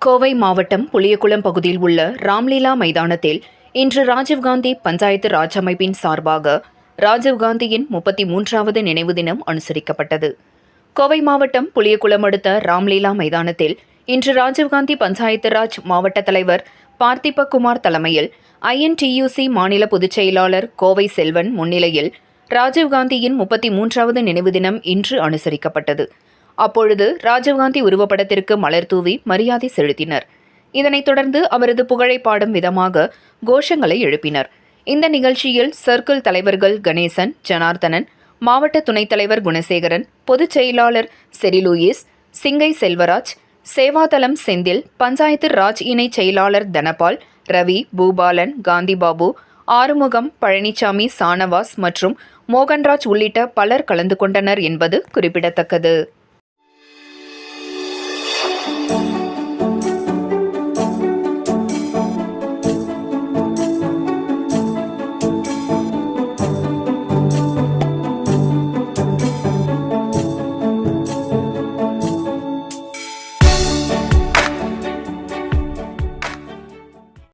கோவை மாவட்டம் புளியகுளம் பகுதியில் உள்ள ராம்லீலா மைதானத்தில் இன்று ராஜீவ்காந்தி பஞ்சாயத்து ராஜ் அமைப்பின் சார்பாக ராஜீவ்காந்தியின் முப்பத்தி மூன்றாவது நினைவு தினம் அனுசரிக்கப்பட்டது. கோவை மாவட்டம் புளியகுளம் அடுத்த ராம்லீலா மைதானத்தில் இன்று ராஜீவ்காந்தி பஞ்சாயத்து ராஜ் மாவட்ட தலைவர் பார்த்திபகுமார் தலைமையில் ஐஎன்டியூசி மாநில பொதுச் செயலாளர் கோவை செல்வன் முன்னிலையில் ராஜீவ்காந்தியின் முப்பத்தி மூன்றாவது நினைவு தினம் இன்று அனுசரிக்கப்பட்டது. அப்பொழுது ராஜீவ்காந்தி உருவப்படத்திற்கு மலர் தூவி மரியாதை செலுத்தினர். இதனைத் தொடர்ந்து அவரது புகழை பாடும் விதமாக கோஷங்களை எழுப்பினர். இந்த நிகழ்ச்சியில் சர்க்கிள் தலைவர்கள் கணேசன் ஜனார்தனன் மாவட்ட துணைத் தலைவர் குணசேகரன் பொதுச் செயலாளர் செரிலூயிஸ் சிங்கை செல்வராஜ் சேவாதலம் செந்தில் பஞ்சாயத்து ராஜ் இணை செயலாளர் தனபால் ரவி பூபாலன் காந்திபாபு ஆறுமுகம் பழனிசாமி சானவாஸ் மற்றும் மோகன்ராஜ் உள்ளிட்ட பலர் கலந்து கொண்டனர் என்பது குறிப்பிடத்தக்கது.